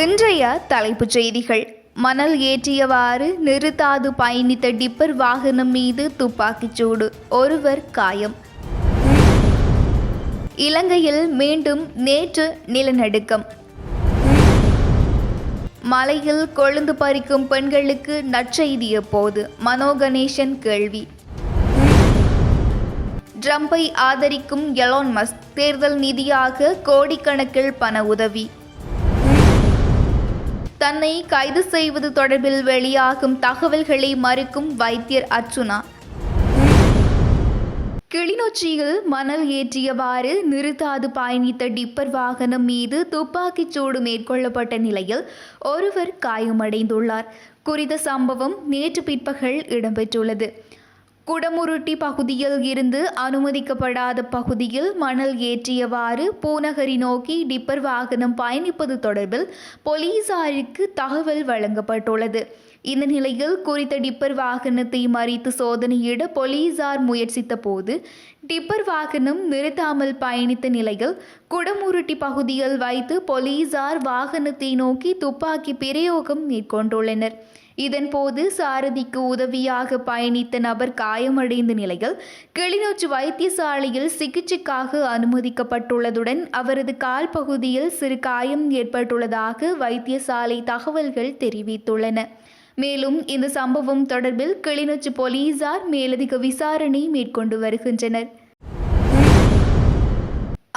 இன்றைய தலைப்புச் செய்திகள். மணல் ஏற்றியவாறு நிறுத்தாது பயணித்த டிப்பர் வாகனம் மீது துப்பாக்கிச்சூடு ஒருவர் காயம். இலங்கையில் மீண்டும் நேற்று நிலநடுக்கம். மலையில் கொழுந்து பறிக்கும் பெண்களுக்கு நற்செய்திய போது மனோகணேசன் கேள்வி. ட்ரம்பை ஆதரிக்கும் எலோன் மஸ்க் தேர்தல் நிதியாக கோடிக்கணக்கில் பண உதவி. தன்னை கைது செய்வது தொடர்பில் வெளியாகும் தகவல்களை மறுக்கும் வைத்தியர் அர்ச்சுனா கிளிநொச்சியில் மணல் ஏற்றியவாறு நிறுத்தாது பயணித்த டிப்பர் வாகனம் மீது துப்பாக்கிச் சூடு மேற்கொள்ளப்பட்ட நிலையில் ஒருவர் காயமடைந்துள்ளார். குறித்த சம்பவம் நேற்று பிற்பகல் இடம்பெற்றுள்ளது. குடமுருட்டி பகுதியில் இருந்து அனுமதிக்கப்படாத பகுதியில் மணல் ஏற்றியவாறு பூநகரி நோக்கி டிப்பர் வாகனம் பயணிப்பது தொடர்பில் போலீசாருக்கு தகவல் வழங்கப்பட்டுள்ளது. இந்த நிலையில் குறித்த டிப்பர் வாகனத்தை மறித்து சோதனையிட போலீசார் முயற்சித்த போது டிப்பர் வாகனம் நிறுத்தாமல் பயணித்த நிலையில் குடமுருட்டி பகுதியில் வைத்து போலீசார் வாகனத்தை நோக்கி துப்பாக்கி பிரயோகம் மேற்கொண்டுள்ளனர். இதன்போது சாரதிக்கு உதவியாக பயணித்த நபர் காயமடைந்த நிலையில் கிளிநொச்சி வைத்தியசாலையில் சிகிச்சைக்காக அனுமதிக்கப்பட்டுள்ளதுடன் அவரது கால் பகுதியில் சிறு காயம் ஏற்பட்டுள்ளதாக வைத்தியசாலை தகவல்கள் தெரிவித்துள்ளன. மேலும் இந்த சம்பவம் தொடர்பில் கிளிநொச்சி போலீசார் மேலதிக விசாரணை மேற்கொண்டு வருகின்றனர்.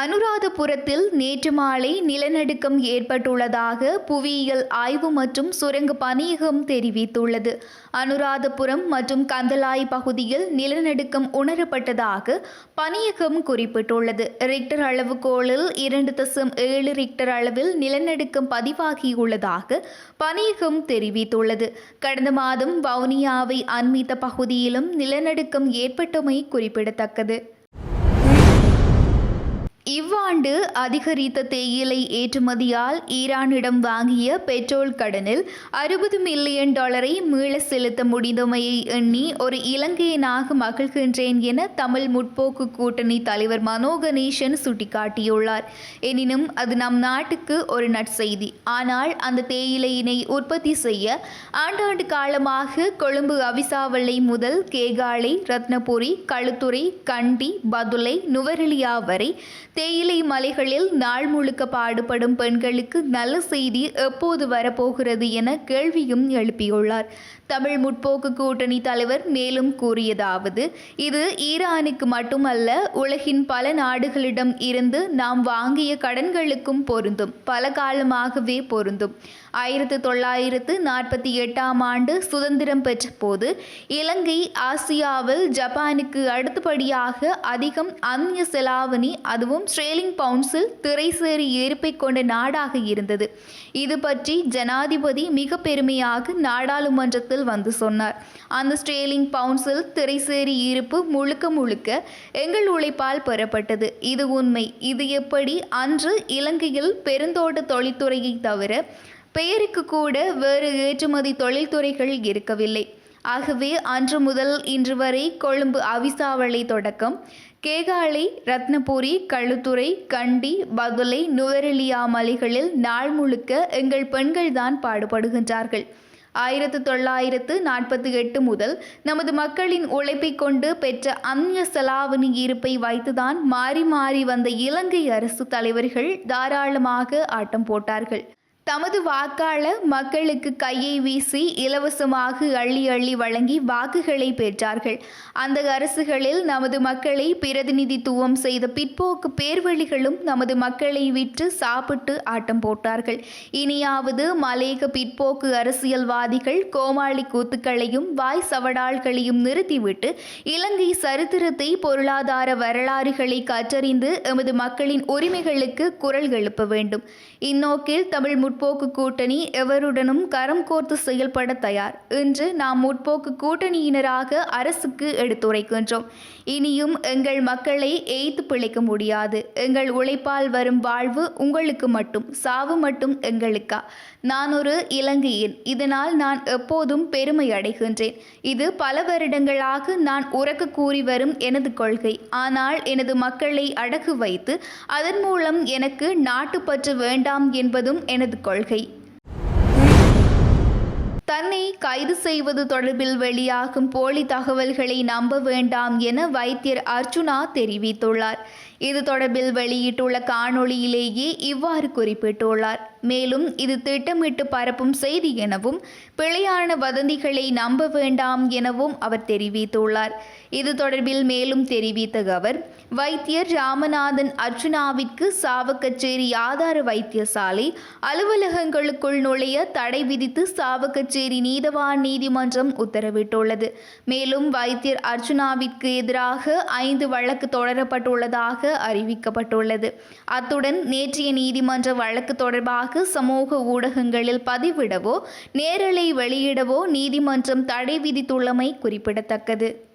அனுராதபுரத்தில் நேற்று மாலை நிலநடுக்கம் ஏற்பட்டுள்ளதாக புவியியல் ஆய்வு மற்றும் சுரங்க பணியகம் தெரிவித்துள்ளது. அனுராதபுரம் மற்றும் கந்தலாய் பகுதியில் நிலநடுக்கம் உணரப்பட்டதாக பணியகம் குறிப்பிட்டுள்ளது. ரிக்டர் அளவுகோலில் இரண்டு தசம் ஏழு ரிக்டர் அளவில் நிலநடுக்கம் பதிவாகியுள்ளதாக பணியகம் தெரிவித்துள்ளது. கடந்த மாதம் வவுனியாவை அண்மித்த பகுதியிலும் நிலநடுக்கம் ஏற்பட்டமை குறிப்பிடத்தக்கது. இவ்வாண்டு அதிகரித்த தேயிலை ஏற்றுமதியால் ஈரானிடம் வாங்கிய பெட்ரோல் கடனில் அறுபது மில்லியன் டாலரை மீள செலுத்த முடிந்தமையை எண்ணி ஒரு இலங்கையனாக மகிழ்கின்றேன் என தமிழ் முற்போக்கு கூட்டணி தலைவர் மனோ கணேசன் சுட்டிக்காட்டியுள்ளார். எனினும் அது நம் நாட்டுக்கு ஒரு நற்செய்தி. ஆனால் அந்த தேயிலையினை உற்பத்தி செய்ய ஆண்டாண்டு காலமாக கொழும்பு அவிசாவளை முதல் கேகாலை ரத்னபுரி களுத்துறை கண்டி பதுளை நுவரெலியா வரை தேயிலை மலைகளில் நாள் முழுக்க பாடுபடும் பெண்களுக்கு நல்ல செய்தி எப்போது வரப்போகிறது என கேள்வியும் எழுப்பியுள்ளார். தமிழ் முற்போக்கு கூட்டணி தலைவர் மேலும் கூறியதாவது இது ஈரானுக்கு மட்டுமல்ல உலகின் பல நாடுகளிடம் இருந்து நாம் வாங்கிய கடன்களுக்கும் பொருந்தும். பல காலமாகவே பொருந்தும். ஆயிரத்து தொள்ளாயிரத்து நாற்பத்தி எட்டாம் ஆண்டு சுதந்திரம் பெற்ற போது இலங்கை ஆசியாவில் ஜப்பானுக்கு அடுத்தபடியாக அதிகம் அந்நிய செலாவணி அதுவும் ஸ்ட்ரேலிங் பவுன்சில் திரைசேரி இருப்பை கொண்ட நாடாக இருந்தது. இது பற்றி ஜனாதிபதி மிக பெருமையாக நாடாளுமன்றத்தில் வந்து சொன்னார். அந்த ஸ்ட்ரேலிங் பவுன்சில் திரைசேரி இருப்பு முழுக்க முழுக்க எங்கள் உழைப்பால் பெறப்பட்டது. இது உண்மை. இது எப்படி? அன்று இலங்கையில் பெருந்தோட்ட தொழில்துறையை தவிர பெயருக்கு கூட வேறு ஏற்றுமதி தொழில்துறைகள் இருக்கவில்லை. ஆகவே அன்று முதல் இன்று வரை கொழும்பு அவிசாவளை தொடக்கம் கேகாலை ரத்னபுரி களுத்துறை கண்டி பதுளை நுவரெலியா மலைகளில் நாள் முழுக்க எங்கள் பெண்கள்தான் பாடுபடுகின்றார்கள். ஆயிரத்து தொள்ளாயிரத்து நாற்பத்தி எட்டு முதல் நமது மக்களின் உழைப்பை கொண்டு பெற்ற அந்நிய செலாவணி இருப்பை வைத்துதான் மாறி மாறி வந்த இலங்கை அரசு தலைவர்கள் தாராளமாக ஆட்டம் போட்டார்கள். தமது வாக்காள மக்களுக்கு கையை வீசி இலவசமாக அள்ளி அள்ளி வழங்கி வாக்குகளை பெற்றார்கள். அந்த அரசுகளில் நமது மக்களை பிரதிநிதித்துவம் செய்த பிற்போக்கு பேர்வழிகளும் நமது மக்களை விற்று சாப்பிட்டு ஆட்டம் போட்டார்கள். இனியாவது மலேக பிற்போக்கு அரசியல்வாதிகள் கோமாளி கூத்துக்களையும் வாய் சவடால்களையும் நிறுத்திவிட்டு இலங்கை சரித்திரத்தை பொருளாதார வரலாறுகளை கற்றறிந்து எமது மக்களின் உரிமைகளுக்கு குரல் எழுப்ப வேண்டும். இந்நோக்கில் தமிழ் முற்போக்கு கூட்டணி எவருடனும் கரம் கோர்த்து செயல்பட தயார் இன்று நாம் முற்போக்கு கூட்டணியினராக அரசுக்கு எடுத்துரைக்கின்றோம். இனியும் எங்கள் மக்களை எய்த்து பிழைக்க முடியாது. எங்கள் உழைப்பால் வரும் வாழ்வு உங்களுக்கு மட்டும் சாவு மட்டும் எங்களுக்கா? நான் ஒரு இலங்கையின். இதனால் நான் எப்போதும் பெருமை அடைகின்றேன். இது பல வருடங்களாக நான் உறக்க கூறி வரும் எனது கொள்கை. ஆனால் எனது மக்களை அடகு வைத்து அதன் மூலம் எனக்கு நாட்டுப்பற்று வேண்டாம் என்பதும் எனது கொள்கை. தன்னை கைது செய்வது தொடர்பில் வெளியாகும் போலி தகவல்களை நம்ப வேண்டாம் என வைத்தியர் அர்ஜுனா தெரிவித்துள்ளார். இது தொடர்பில் வெளியிட்டுள்ள காணொளியிலேயே இவ்வாறு குறிப்பிட்டுள்ளார். மேலும் இது திட்டமிட்டு பரப்பும் செய்தி எனவும் பிழையான வதந்திகளை நம்ப வேண்டாம் எனவும் அவர் தெரிவித்துள்ளார். இது தொடர்பில் மேலும் தெரிவித்த அவர் வைத்தியர் ராமநாதன் அர்ஜுனாவிற்கு சாவக்கச்சேரி ஆதார வைத்தியசாலை அலுவலகங்களுக்குள் நுழைய தடை விதித்து சாவக்கச்சேரி நீதவான் நீதிமன்றம் உத்தரவிட்டுள்ளது. மேலும் வைத்தியர் அர்ஜுனாவிற்கு எதிராக ஐந்து வழக்கு தொடரப்பட்டுள்ளதாக அறிவிக்கப்பட்டுள்ளது. அத்துடன் நேற்றைய நீதிமன்ற வழக்கு தொடர்பாக சமூக ஊடகங்களில் பதிவிடவோ நேரலை வெளியிடவோ நீதிமன்றம் தடை விதித்துள்ளமை குறிப்பிடத்தக்கது.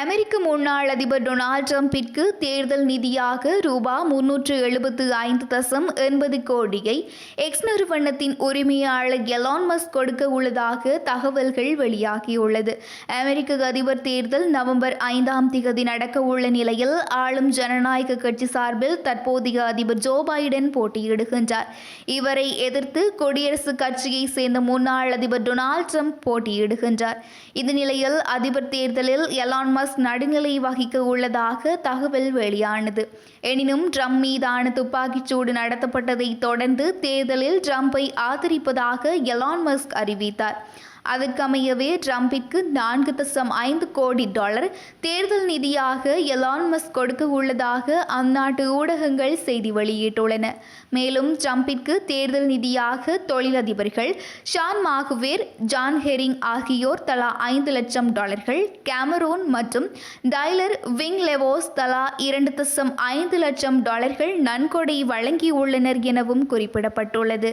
அமெரிக்க முன்னாள் அதிபர் டொனால்ட் ட்ரம்பிற்கு தேர்தல் நிதியாக ரூபா முன்னூற்று எழுபத்து ஐந்து தசம் எண்பது கோடியை எக்ஸ் நிறுவனத்தின் உரிமையாளர் எலான் மஸ்க் கொடுக்க உள்ளதாக தகவல்கள் வெளியாகியுள்ளது. அமெரிக்க அதிபர் தேர்தல் நவம்பர் ஐந்தாம் திகதி நடக்க உள்ள நிலையில் ஆளும் ஜனநாயக கட்சி சார்பில் தற்போதைய அதிபர் ஜோ பைடன் போட்டியிடுகின்றார். இவரை எதிர்த்து குடியரசுக் கட்சியை சேர்ந்த முன்னாள் அதிபர் டொனால்ட் ட்ரம்ப் போட்டியிடுகின்றார். இந்த நிலையில் அதிபர் தேர்தலில் எலான் மஸ்க் நடுநிலை வகிக்க உள்ளதாக தகவல் வெளியானது. எனினும் ட்ரம்ப் மீதான துப்பாக்கிச்சூடு நடத்தப்பட்டதைத் தொடர்ந்து தேர்தலில் ட்ரம்பை ஆதரிப்பதாக எலான் மஸ்க் அறிவித்தார். அதற்கமையவே ட்ரம்பிற்கு நான்கு தசம் ஐந்து கோடி டாலர் தேர்தல் நிதியாக எலான் மஸ்க் கொடுக்க உள்ளதாக அந்நாட்டு ஊடகங்கள் செய்தி வெளியிட்டுள்ளன. மேலும் ட்ரம்பிற்கு தேர்தல் நிதியாக தொழிலதிபர்கள் ஷான் மாகுவேர் ஜான் ஹெரிங் ஆகியோர் தலா ஐந்து லட்சம் டாலர்கள் கேமரூன் மற்றும் டைலர் விங் லெவோஸ் தலா இரண்டு தசம் ஐந்து லட்சம் டாலர்கள் நன்கொடை வழங்கியுள்ளனர் எனவும் குறிப்பிடப்பட்டுள்ளது.